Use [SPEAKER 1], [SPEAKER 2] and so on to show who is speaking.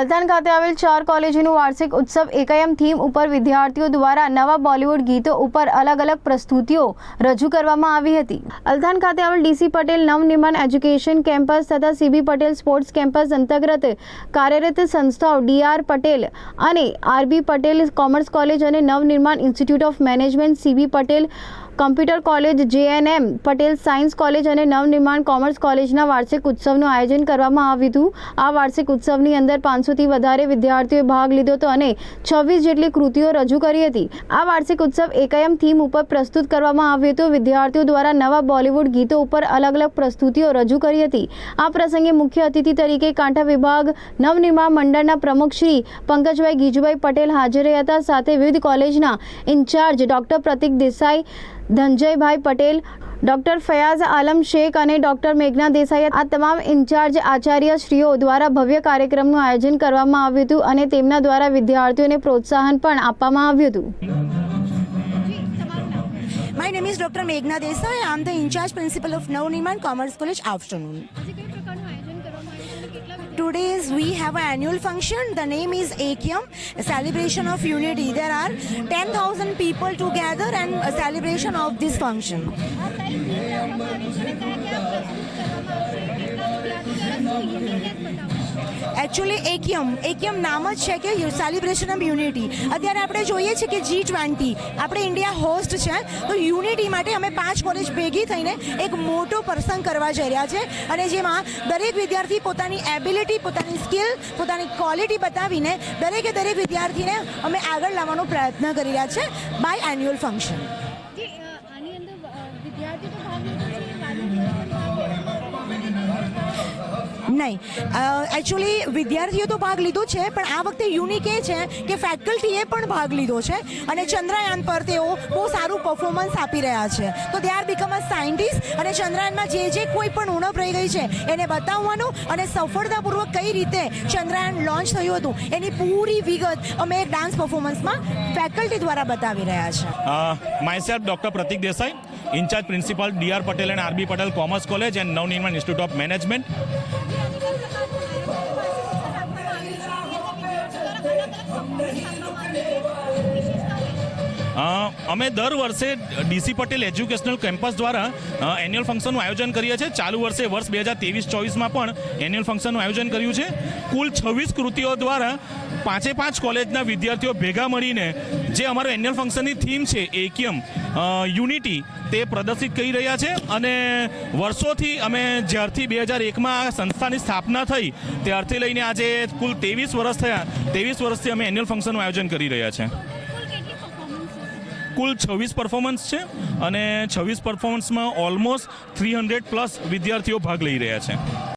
[SPEAKER 1] અલથાણ ખાતે આવેલ ચાર કોલેજોનું વાર્ષિક ઉત્સવ એકયમ થીમ ઉપર વિદ્યાર્થીઓ દ્વારા નવા બોલિવૂડ ગીતો ઉપર અલગ અલગ પ્રસ્તુતિઓ રજૂ કરવામાં આવી હતી. અલથાણ ખાતે આવેલ DC Patel Navnirman education campus તથા સીબી પટેલ સ્પોર્ટ્સ કેમ્પસ અંતર્ગત કાર્યરત સંસ્થાઓ ડીઆર પટેલ અને આરબી પટેલ કોમર્સ કોલેજ અને Navnirman institute of management CB Patel computer college JNM, Patel science college અને નવનિર્માણ કોમર્સ કોલેજના વાર્ષિક ઉત્સવનું આયોજન કરવામાં આવ્યું. હતું આ વાર્ષિક ઉત્સવની અંદર પાંચસોથી વધારે વિદ્યાર્થીઓએ ભાગ લીધો હતો અને છવ્વીસ જેટલી કૃતિઓ રજૂ કરી હતી. આ વાર્ષિક ઉત્સવ એકયમ થીમ ઉપર પ્રસ્તુત કરવામાં આવ્યું હતું. વિદ્યાર્થીઓ દ્વારા નવા બોલિવૂડ ગીતો ઉપર અલગ અલગ પ્રસ્તુતિઓ રજૂ કરી હતી. આ પ્રસંગે મુખ્ય અતિથિ તરીકે કાંઠા વિભાગ નવનિર્માણ મંડળના પ્રમુખ શ્રી પંકજભાઈ ગીજુભાઈ પટેલ હાજર રહ્યા હતા. સાથે વિવિધ કોલેજના in charge doctor Pratik Desai Dhananjaybhai Patel doctor Fayaz Alam Shaikh અને ડોક્ટર મેઘના દેસાઈ આ તમામ ઇન્ચાર્જ આચાર્યશ્રીઓ દ્વારા ભવ્ય કાર્યક્રમનું આયોજન કરવામાં આવ્યું હતું અને તેમના દ્વારા વિદ્યાર્થીઓને પ્રોત્સાહન પણ આપવામાં આવ્યું હતું
[SPEAKER 2] my name is doctor મેઘના Desai I am the in charge principal of Navnirman commerce college College afternoon. Today is we have an annual function. The name is AKM, a celebration of unity. There are 10,000 people together and a celebration of this function. Actually Ekyam Ekyam નામ જ છે કે celebration of unity અત્યારે આપણે જોઈએ છીએ કે G twenty આપણે ઇન્ડિયા હોસ્ટ છે, તો યુનિટી માટે અમે પાંચ કોલેજ ભેગી થઈને એક મોટો પ્રસંગ કરવા જઈ રહ્યા છે. અને જેમાં દરેક વિદ્યાર્થી પોતાની એબિલિટી પોતાની સ્કિલ પોતાની ક્વોલિટી બતાવીને દરેકે દરેક વિદ્યાર્થીને અમે આગળ લાવવાનો પ્રયત્ન કરી રહ્યા છે બાય એન્યુઅલ ફંક્શન નહીં. એકચ્યુઅલી વિદ્યાર્થીઓ તો ભાગ લીધો છે, પણ આ વખતે યુનિક એ છે કે ફેકલ્ટીએ પણ ભાગ લીધો છે અને ચંદ્રયાન પર તેઓ બહુ સારું પરફોર્મન્સ આપી રહ્યા છે. તો they are become a scientist અને ચંદ્રયાનમાં જે જે કોઈ પણ ઉણપ રહી ગઈ છે, એને બતાવવાનું અને સફળતાપૂર્વક કઈ રીતે ચંદ્રયાન લોન્ચ થયું હતું, એની પૂરી વિગત અમે એક ડાન્સ પરફોર્મન્સમાં ફેકલ્ટી દ્વારા બતાવી રહ્યા છે.
[SPEAKER 3] myself doctor Pratik Desai, in principal principal Patel patel and rb Patel commerce college and Navnirman institute of management. Uh, અમે દર વર્ષે ડીસી પટેલ એજ્યુકેશનલ કેમ્પસ દ્વારા એન્યુઅલ ફંક્શનનું આયોજન કરીએ છીએ. ચાલુ વર્ષે વર્ષ બે હજાર ત્રેવીસ ચોવીસમાં પણ એન્યુઅલ ફંક્શનનું આયોજન કર્યું છે. કુલ છવ્વીસ કૃતિઓ દ્વારા પાંચે પાંચ કોલેજના વિદ્યાર્થીઓ ભેગા મળીને જે અમારું એન્યુઅલ ફંક્શનની થીમ છે, એક્યમ યુનિટી, તે પ્રદર્શિત કરી રહ્યા છે. અને વર્ષોથી અમે જ્યારથી બે હજાર એકમાં સંસ્થાની સ્થાપના થઈ, ત્યારથી લઈને આજે કુલ ત્રેવીસ વર્ષ થયા. ત્રેવીસ વર્ષથી અમે એન્યુઅલ ફંક્શનનું આયોજન કરી રહ્યા છે. કુલ છવ્વીસ પરફોર્મન્સ છે અને છવ્વીસ પરફોર્મન્સમાં ઓલમોસ્ટ થ્રી હંડ્રેડ પ્લસ વિદ્યાર્થીઓ ભાગ લઈ રહ્યા છે.